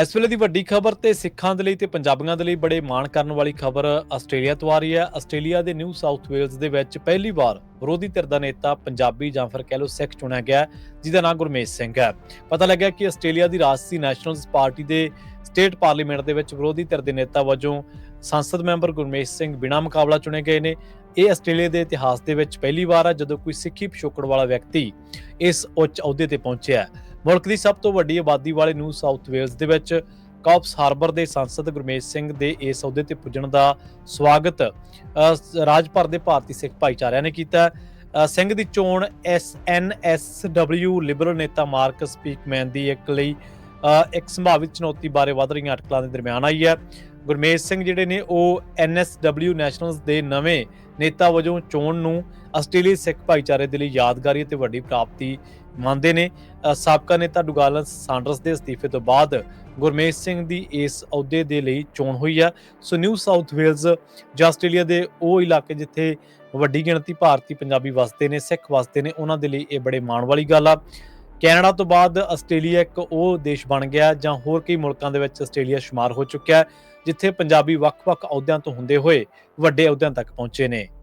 ਇਸ ਵੇਲੇ ਦੀ ਵੱਡੀ ਖਬਰ ਤੇ ਸਿੱਖਾਂ ਦੇ ਲਈ ਤੇ ਪੰਜਾਬੀਆਂ ਦੇ ਲਈ ਬੜੇ ਮਾਣ ਕਰਨ ਵਾਲੀ ਖਬਰ ਆਸਟ੍ਰੇਲੀਆ ਤੋਂ ਆ ਰਹੀ ਹੈ। ਆਸਟ੍ਰੇਲੀਆ ਦੇ ਨਿਊ ਸਾਊਥ ਵੇਲਜ਼ ਦੇ ਵਿੱਚ ਪਹਿਲੀ ਵਾਰ ਵਿਰੋਧੀ ਧਿਰ ਦਾ ਨੇਤਾ ਪੰਜਾਬੀ ਜਾਂ ਫਿਰ ਕਹਿ ਲਓ ਸਿੱਖ ਚੁਣਿਆ ਗਿਆ ਜਿਹਦਾ ਨਾਮ ਗੁਰਮੇਸ਼ ਸਿੰਘ ਹੈ। ਪਤਾ ਲੱਗਿਆ ਕਿ ਆਸਟ੍ਰੇਲੀਆ ਦੀ ਰਾਸ਼ਟਰੀ ਨੈਸ਼ਨਲਸ ਪਾਰਟੀ ਦੇ ਸਟੇਟ ਪਾਰਲੀਮੈਂਟ ਦੇ ਵਿੱਚ ਵਿਰੋਧੀ ਧਿਰ ਦੇ ਨੇਤਾ ਵਜੋਂ ਸੰਸਦ ਮੈਂਬਰ ਗੁਰਮੇਸ਼ ਸਿੰਘ ਬਿਨਾਂ ਮੁਕਾਬਲਾ ਚੁਣੇ ਗਏ ਨੇ। ਇਹ ਆਸਟ੍ਰੇਲੀਆ ਦੇ ਇਤਿਹਾਸ ਦੇ ਵਿੱਚ ਪਹਿਲੀ ਵਾਰ ਹੈ, ਜਦੋਂ ਕੋਈ ਸਿੱਖੀ ਪਿਛੋਕੜ ਵਾਲਾ ਵਿਅਕਤੀ ਇਸ ਉੱਚ ਅਹੁਦੇ ਤੇ ਪਹੁੰਚਿਆ ਹੈ। ਮੁਲਕ ਦੀ ਸਭ ਤੋਂ ਵੱਡੀ ਆਬਾਦੀ ਵਾਲੇ ਨਿਊ ਸਾਊਥ ਵੇਲਜ਼ ਦੇ ਵਿੱਚ ਕਾਪਸ ਹਾਰਬਰ ਦੇ ਸੰਸਦ ਗੁਰਮੇਸ਼ ਸਿੰਘ ਦੇ ਇਸ ਅਹੁਦੇ ਤੇ ਪੁੱਜਣ ਦਾ ਸਵਾਗਤ ਰਾਜ ਭਰ ਦੇ ਭਾਰਤੀ ਸਿੱਖ ਭਾਈਚਾਰਿਆਂ ਨੇ ਕੀਤਾ। ਸਿੰਘ ਦੀ ਚੋਣ S N S SNSW liberal ਨੇਤਾ ਮਾਰਕ ਸਪੀਕਮੈਨ ਦੀ ਇੱਕ ਲਈ ਇੱਕ ਸੰਭਾਵਿਤ ਚੁਣੌਤੀ ਬਾਰੇ ਵਧ ਰਹੀਆਂ ਅਟਕਲਾਂ ਦੇ ਦਰਮਿਆਨ ਆਈ ਹੈ। ਗੁਰਮੇਜ਼ ਸਿੰਘ ਜਿਹੜੇ ਨੇ, ਉਹ ਐਨਐਸਡਬਲਯੂ ਨੈਸ਼ਨਲਸ ਦੇ ਨਵੇਂ ਨੇਤਾ ਵਜੋਂ ਚੋਣ ਨੂੰ ਆਸਟ੍ਰੇਲੀ ਸਿੱਖ ਭਾਈਚਾਰੇ ਦੇ ਲਈ ਯਾਦਗਾਰੀ ਅਤੇ ਵੱਡੀ ਪ੍ਰਾਪਤੀ ਮੰਨਦੇ ਨੇ। ਸਾਬਕਾ ਨੇਤਾ ਡੁਗਾਲਨ ਸਾਂਡਰਸ ਦੇ ਅਸਤੀਫੇ ਤੋਂ ਬਾਅਦ ਗੁਰਮੇਜ਼ ਸਿੰਘ ਦੀ ਇਸ ਅਹੁਦੇ ਦੇ ਲਈ ਚੋਣ ਹੋਈ ਆ। ਸੋ ਨਿਊ ਸਾਊਥ ਵੇਲਜ਼ ਜਾਂ ਆਸਟ੍ਰੇਲੀਆ ਦੇ ਉਹ ਇਲਾਕੇ ਜਿੱਥੇ ਵੱਡੀ ਗਿਣਤੀ ਭਾਰਤੀ ਪੰਜਾਬੀ ਵਸਦੇ ਨੇ, ਸਿੱਖ ਵਸਦੇ ਨੇ, ਉਹਨਾਂ ਦੇ ਲਈ ਇਹ ਬੜੇ ਮਾਣ ਵਾਲੀ ਗੱਲ ਆ। ਕੈਨੇਡਾ ਤੋਂ ਬਾਅਦ ਆਸਟ੍ਰੇਲੀਆ ਇੱਕ ਉਹ ਦੇਸ਼ ਬਣ ਗਿਆ ਜਾਂ ਹੋਰ ਕਈ ਮੁਲਕਾਂ ਦੇ ਵਿੱਚ ਆਸਟ੍ਰੇਲੀਆ ਸ਼ੁਮਾਰ ਹੋ ਚੁੱਕਿਆ ਹੈ, ਜਿੱਥੇ ਪੰਜਾਬੀ ਵੱਖ-ਵੱਖ ਅਹੁਦਿਆਂ ਤੋਂ ਹੁੰਦੇ ਹੋਏ ਵੱਡੇ ਅਹੁਦਿਆਂ ਤੱਕ ਪਹੁੰਚੇ ਨੇ।